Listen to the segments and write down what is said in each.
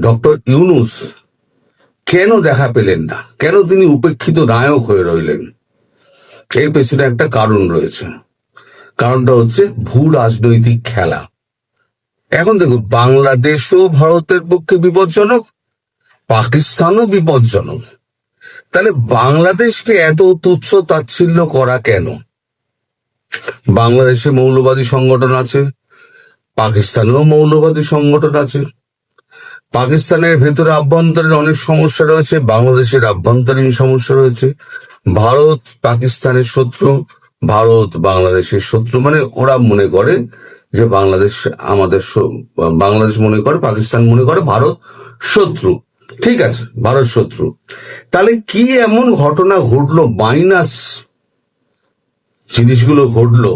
Doctor Yunus কেন দেখা পেলেন না? কেন তিনি উপেক্ষিত নায়ক হয়ে রইলেন? এর পেছনে একটা কারণ রয়েছে। কারণটা হচ্ছে ভূ রাজনৈতিক খেলা। এখন দেখুন, বাংলাদেশও ভারতের পক্ষে বিপজ্জনক, পাকিস্তানও বিপজ্জনক। তাহলে বাংলাদেশকে এত তুচ্ছ তাচ্ছিল্য করা কেন? বাংলাদেশে মৌলবাদী সংগঠন আছে, পাকিস্তানেও মৌলবাদী সংগঠন আছে। পাকিস্তানের ভেতরে আভ্যন্তরীণ অনেক সমস্যা রয়েছে, বাংলাদেশের আভ্যন্তরীণ সমস্যা রয়েছে। ভারত পাকিস্তানের শত্রু, ভারত বাংলাদেশের শত্রু। মানে ওরা মনে করে যে বাংলাদেশ আমাদের বাংলাদেশ মনে করে, পাকিস্তান মনে করে ভারত শত্রু। ঠিক আছে, ভারত শত্রু। তাহলে কি এমন ঘটনা ঘটলো, মাইনাস জিনিসগুলো ঘটলো,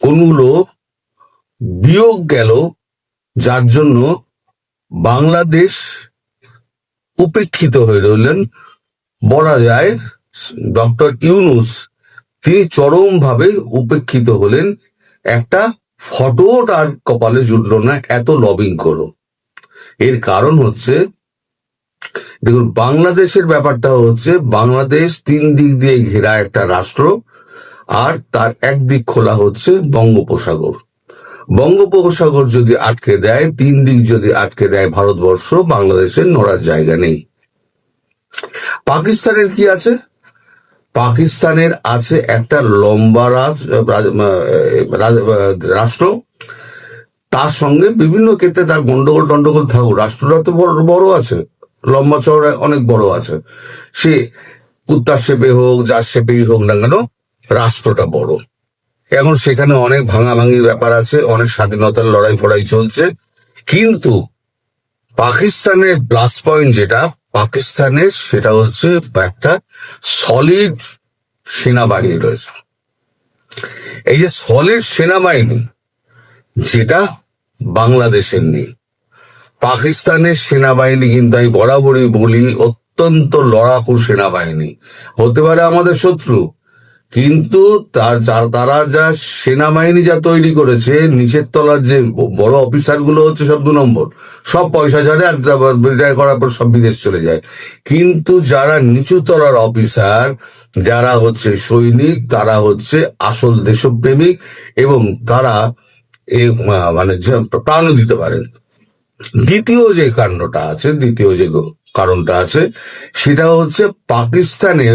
কোনগুলো বিয়োগ গেল, যার জন্য বাংলাদেশ উপেক্ষিত হয়ে রইলেন। বলা যায়, ডক্টর ইউনুস তিনি চরমভাবে উপেক্ষিত হলেন। একটা ফটো তার কপালে জুটল না, এত লবিং করো। এর কারণ হচ্ছে, দেখুন, বাংলাদেশের ব্যাপারটা হচ্ছে, বাংলাদেশ তিন দিক দিয়ে ঘেরা একটা রাষ্ট্র, আর তার একদিক খোলা হচ্ছে বঙ্গোপসাগর। বঙ্গোপসাগর যদি আটকে দেয়, তিন দিক যদি আটকে দেয় ভারতবর্ষ, বাংলাদেশের নড়ার জায়গা নেই। পাকিস্তানের কি আছে? পাকিস্তানের আছে একটা লম্বা রাজ রাষ্ট্র। তার সঙ্গে বিভিন্ন ক্ষেত্রে তার গন্ডগোল টন্ডগোল থাকুক, রাষ্ট্রটা তো বড় আছে। লম্বা চওড়া অনেক বড় আছে। সে কুত্তার শেপে হোক, যার শেপেই হোক না কেন, রাষ্ট্রটা বড়। এখন সেখানে অনেক ভাঙাভাঙির ব্যাপার আছে, অনেক স্বাধীনতার লড়াই ফড়াই চলছে। কিন্তু পাকিস্তানের প্লাস পয়েন্ট যেটা, পাকিস্তানের সেটা হচ্ছে একটা সলিড সেনাবাহিনী রয়েছে। এই যে সলিড সেনাবাহিনী, যেটা বাংলাদেশের নেই। পাকিস্তানের সেনাবাহিনী কিন্তু আমি বরাবরই বলি, অত্যন্ত লড়াকু সেনাবাহিনী। হতে পারে আমাদের শত্রু কিন্তু তার তারা যা সেনাবাহিনী যা তৈরি করেছে নিচের তলার যে বড় অফিসারগুলো হচ্ছে সব দু নম্বর। সব পয়সা ছাড়ে আর রিটায়ার করার পর সব বিদেশ চলে যায়। কিন্তু যারা নিচু তলার অফিসার যারা হচ্ছে সৈনিক, তারা হচ্ছে আসল দেশপ্রেমিক এবং তারা এ মানে যে প্রাণ দিতে পারেন। দ্বিতীয় যে কাণ্ডটা আছে, দ্বিতীয় যে কারণটা আছে, সেটা হচ্ছে পাকিস্তানে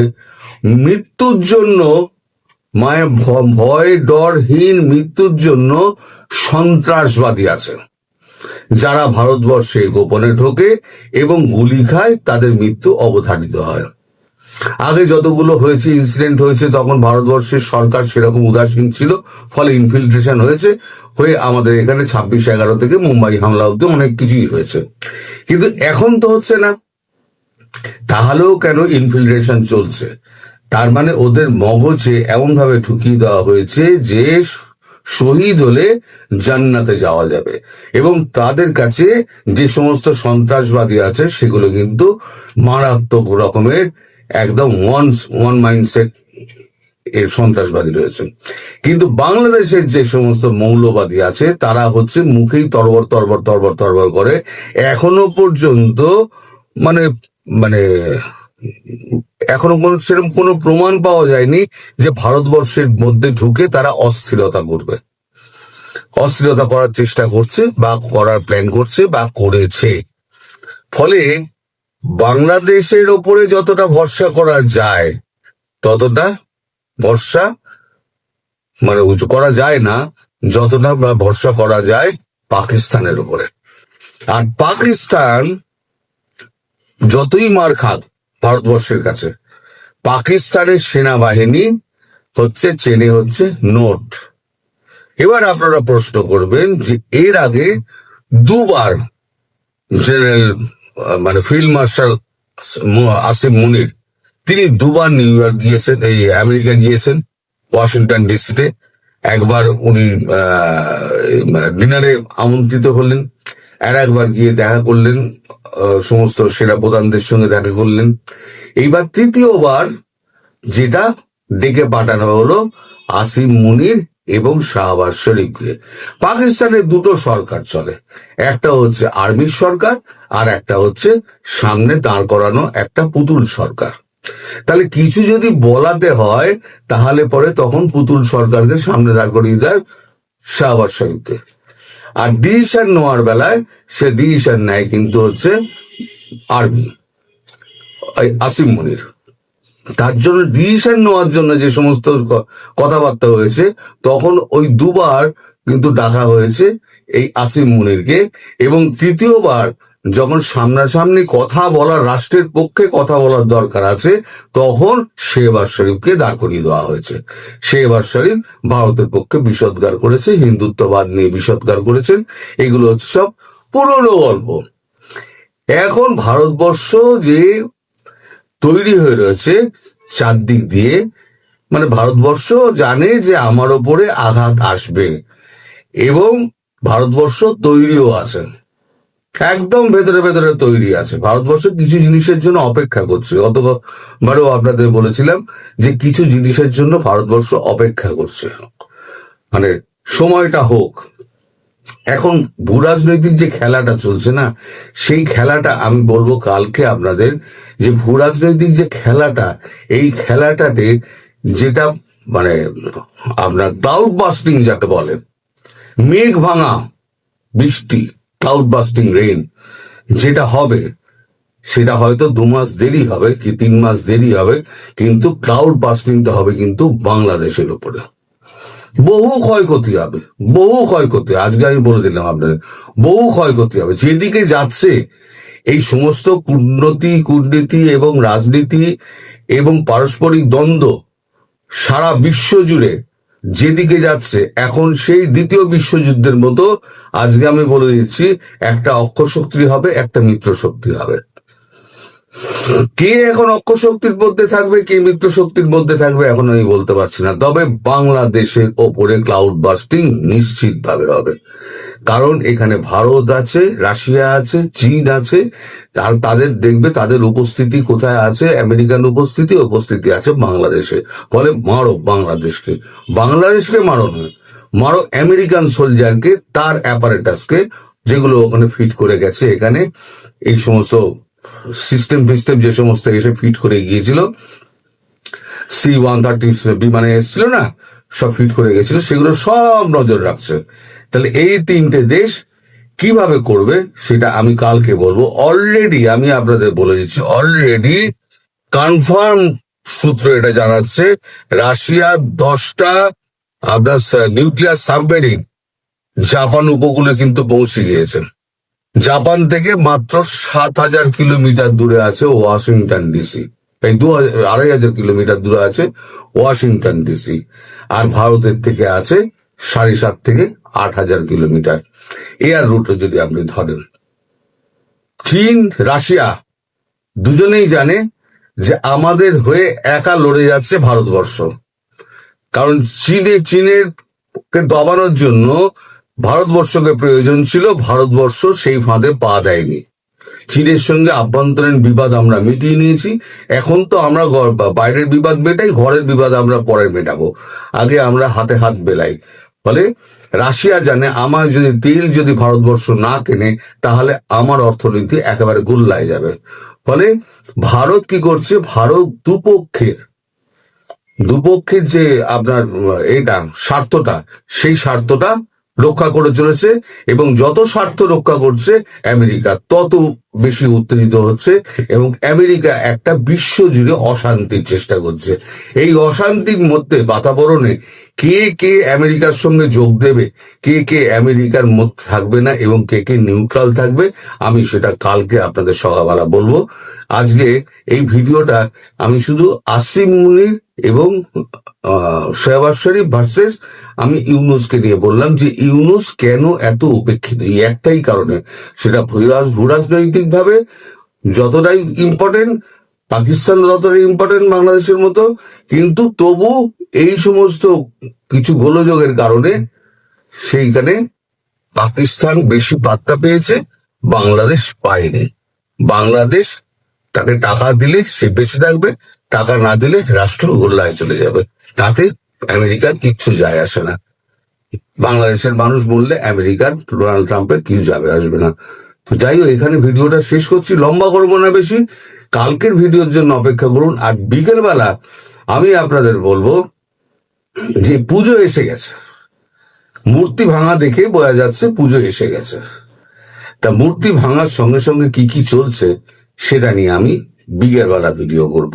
মৃত্যুর জন্য মায় ভ- ভয় ডরহীন মৃত্যুর জন্য সন্ত্রাসবাদী আছে। যারা ভারতবর্ষে গোপনে ঢোকে এবং গুলি খায়, তাদের মৃত্যু অবধারিত হয়। আগে যতগুলো হয়েছে ইনসিডেন্ট হয়েছে, তখন ভারতবর্ষের সরকার সেরকম উদাসীন ছিল, ফলে ইনফিল্ট্রেশন হয়েছে, হয়ে আমাদের এখানে ছাব্বিশ এগারো থেকে মুম্বাই হামলা অব্দি অনেক কিছুই হয়েছে। কিন্তু এখন তো হচ্ছে না। তাহলেও কেন ইনফিল্ট্রেশন চলছে? তার মানে ওদের মগজে এমন ভাবে ঢুকিয়ে দেওয়া হয়েছে যে শহীদ হলে জান্নাতে যাওয়া যাবে। এবং তাদের কাছে যে সমস্ত সন্ত্রাসবাদী আছে, সেগুলো কিন্তু মারাত্মক রকমের একদম ওয়ান ওয়ান মাইন্ডসেট এর সন্ত্রাসবাদী রয়েছে। কিন্তু বাংলাদেশের যে সমস্ত মৌলবাদী আছে, তারা হচ্ছে মুখেই তরবর তরবর তরবর তরবর করে এখনও পর্যন্ত মানে মানে এখনও কোনো সেরকম কোনো প্রমাণ পাওয়া যায়নি যে ভারতবর্ষের মধ্যে ঢুকে তারা অস্থিরতা করবে। অস্থিরতা করার চেষ্টা করছে বা করার প্ল্যান করছে বা করেছে। ফলে বাংলাদেশের ওপরে যতটা ভরসা করা যায়, ততটা ভরসা মানে উঁচু করা যায় না, যতটা ভরসা করা যায় পাকিস্তানের উপরে আর পাকিস্তান যতই মার খাক ভারতবর্ষের কাছে। পাকিস্তানের সেনাবাহিনী হচ্ছে, চেনে হচ্ছে নোট। এবার আপনারা প্রশ্ন করবেন যে এর আগে দুবার জেনারেল মানে ফিল্ড মার্শাল আসিম মুনির, তিনি দুবার নিউ ইয়র্ক গিয়েছেন, এই আমেরিকা গিয়েছেন, ওয়াশিংটন ডিসিতে। একবার উনি ডিনারে আমন্ত্রিত হলেন, আর একবার গিয়ে দেখা করলেন সমস্ত সেনা প্রধানদের সঙ্গে দেখা করলেন। এইবার তৃতীয়বার যেটা ডেকে পাঠানো হলো আসিম মুনির এবং শাহবাজ শরীফকে। পাকিস্তানের দুটো সরকার চলে। একটা হচ্ছে আর্মির সরকার আর একটা হচ্ছে সামনে দাঁড় করানো একটা পুতুল সরকার। তাহলে কিছু যদি বলাতে হয়, তাহলে পরে তখন পুতুল সরকারকে সামনে দাঁড় করিয়ে দেয় শাহবাজ শরীফকে। আর ডিসিশন নেওয়ার বেলায় সে ডিসিশন নেয়, কিন্তু হচ্ছে আর্মি আসিম মনির। তার জন্য ডিসিশন নেওয়ার জন্য যে সমস্ত কথাবার্তা হয়েছে, তখন ওই দুবার কিন্তু ডাকা হয়েছে এই আসিম মুনিরকে, এবং তৃতীয়বার যখন সামনাসামনি কথা বলার, রাষ্ট্রের পক্ষে কথা বলার দরকার আছে, তখন শেহবাজ শরীফকে দাঁড় করিয়ে দেওয়া হয়েছে। শেহবাজ শরীফ ভারতের পক্ষে বিষদগার করেছে, হিন্দুত্ববাদ নিয়ে বিষদগার করেছেন। এগুলো হচ্ছে সব পুরনো গল্প। এখন ভারতবর্ষ যে তৈরি হয়ে রয়েছে, চারদিক দিয়ে মানে ভারতবর্ষ জানে যে আমার ওপরে আঘাত আসবে, এবং ভারতবর্ষ তৈরিও আছে। একদম ভেতরে ভেতরে তৈরি আছে। ভারতবর্ষ কিছু জিনিসের জন্য অপেক্ষা করছে। গতবারও আপনাদের বলেছিলাম যে কিছু জিনিসের জন্য ভারতবর্ষ অপেক্ষা করছে। মানে সময়টা হোক। এখন ভূরাজনৈতিক যে খেলাটা চলছে না, সেই খেলাটা আমি বলব কালকে আপনাদের যে ভূরাজনৈতিক যে খেলাটা, এই খেলাটাতে যেটা মানে আপনার ক্লাউড বাস্টিং যাকে বলে মেঘ ভাঙা বৃষ্টি। ক্লাউড বাস্টিং রেন যেটা হবে, সেটা হয়তো দু মাস দেরি হবে কি তিন মাস দেরি হবে, কিন্তু ক্লাউড বাস্টিংটা হবে কিন্তু বাংলাদেশের উপরে। বহু ক্ষয়ক্ষতি হবে, বহু ক্ষয়ক্ষতি, আজকে আমি বলে দিলাম আপনাদের, বহু ক্ষয়ক্ষতি হবে। যেদিকে যাচ্ছে, এই সমস্ত কূটনীতি কূটনীতি এবং রাজনীতি এবং পারস্পরিক দ্বন্দ্ব সারা বিশ্ব জুড়ে যেদিকে যাচ্ছে, এখন সেই দ্বিতীয় বিশ্বযুদ্ধের মতো আজকে আমি বলে দিচ্ছি, একটা অক্ষ শক্তি হবে, একটা মিত্র শক্তি হবে। কে এখন অক্ষ শক্তির মধ্যে থাকবে, কে মিত্র শক্তির মধ্যে থাকবে, এখন আমি বলতে পারছি না। তবে বাংলাদেশের ওপরে ক্লাউড বাস্টিং নিশ্চিত ভাবে হবে। কারণ এখানে ভারত আছে, রাশিয়া আছে, চীন আছে, আর তাদের দেখবে তাদের উপস্থিতি কোথায় আছে? আমেরিকান উপস্থিতি উপস্থিতি আছে বাংলাদেশে। ফলে মারো বাংলাদেশকে। বাংলাদেশকে মারো নয়, মারো আমেরিকান সোলজারকে তার অ্যাপারেটাসকে যেগুলো ওখানে ফিট করে গেছে এখানে। এই সমস্ত সিস্টেম ফিস্টেম যে সমস্ত এসে ফিট করে গিয়েছিল সি ওয়ান থার্টি বিমানে এসেছিল না, সব ফিট করে গেছিল সেগুলো সব নজর রাখছে। তাহলে এই তিনটে দেশ কীভাবে করবে সেটা আমি কালকে বলব। অলরেডি আমি আপনাদের বলে দিচ্ছি অলরেডি কনফার্ম সূত্র এটা জানাচ্ছে, রাশিয়া দশটা, আপনার নিউক্লিয়ার সাবমেরিন জাপান উপকূলে কিন্তু পৌঁছে গিয়েছে। জাপান থেকে মাত্র সাত হাজার কিলোমিটার দূরে আছে ওয়াশিংটন ডিসি। এই দু আড়াই হাজার কিলোমিটার দূরে আছে ওয়াশিংটন ডিসি। আর ভারতের থেকে আছে সাড়ে সাত থেকে আট হাজার কিলোমিটার। এয়ার রুটে যদি আপনি ধরেন। চীন, রাশিয়া দুজনেই জানে যে আমাদের হয়ে একা লড়ে যাচ্ছে ভারতবর্ষ। কারণ চীনে, চীনের দবানোর জন্য ভারতবর্ষকে প্রয়োজন ছিল, ভারতবর্ষ সেই ফাঁদে পা দেয়নি। চীনের সঙ্গে আভ্যন্তরীণ বিবাদ আমরা মিটিয়ে নিয়েছি। এখন তো আমরা বাইরের বিবাদ মেটাই, ঘরের বিবাদ আমরা পরে মেটাবো। আগে আমরা হাতে হাত বেলাই ফলে রাশিয়া জানে, আমার যদি তেল যদি ভারতবর্ষ না কেনে, তাহলে আমার অর্থনীতি একেবারে গুল্লায় যাবে। ফলে ভারত কি করছে? ভারত দুপক্ষের। দুপক্ষের যে আপনার এটা স্বার্থটা, সেই স্বার্থটা রক্ষা করে চলেছে এবং যত স্বার্থ রক্ষা করছে আমেরিকা, তত বেশি উত্তেজিত হচ্ছে এবং আমেরিকা একটা বিশ্ব জুড়ে অশান্তির চেষ্টা করছে। এই অশান্তির মধ্যে বাতাবরণে কে কে আমেরিকার সঙ্গে যোগ দেবে? কে কে আমেরিকার মধ্যে থাকবে না এবং কে কে নিউট্রাল থাকবে? আমি সেটা কালকে আপনাদের সকালবেলা বলব। আজকে এই ভিডিওটা আমি শুধু আসিম মুনির এবং শেহবাজ শরীফ ভার্সেস আমি ইউনুসকে নিয়ে বললাম যে ইউনুস কেন এত উপেক্ষিত? এই একটাই কারণে। সেটা ভূরাজ ভূরাজনৈতিক যতটাই ইম্পর্টেন্ট পাকিস্তান যতটাই ইম্পর্টেন্ট বাংলাদেশের মতো, কিন্তু তবু এই সমস্ত কিছু গোলযোগের কারণে সেইখানে পাকিস্তান বেশি পাত্তা পেয়েছে, বাংলাদেশ পায়নি। বাংলাদেশ তাকে টাকা দিলে সে বেঁচে থাকবে, টাকা না দিলে রাষ্ট্র গোল্লায় চলে যাবে। তাতে আমেরিকার কিচ্ছু যায় আসে না। বাংলাদেশের মানুষ বললে আমেরিকার ডোনাল্ড ট্রাম্পের কিছু যাবে, আসবে না। যাই হোক এখানে ভিডিওটা শেষ করছি। লম্বা করব না বেশি। কালকের ভিডিওর জন্য অপেক্ষা করুন। আর বিকেলবেলা আমি আপনাদের বলব যে পুজো এসে গেছে। মূর্তি ভাঙা দেখে বোঝা যাচ্ছে পুজো এসে গেছে। তা মূর্তি ভাঙার সঙ্গে সঙ্গে কি কি চলছে, সেটা নিয়ে আমি বিকেলবেলা ভিডিও করব।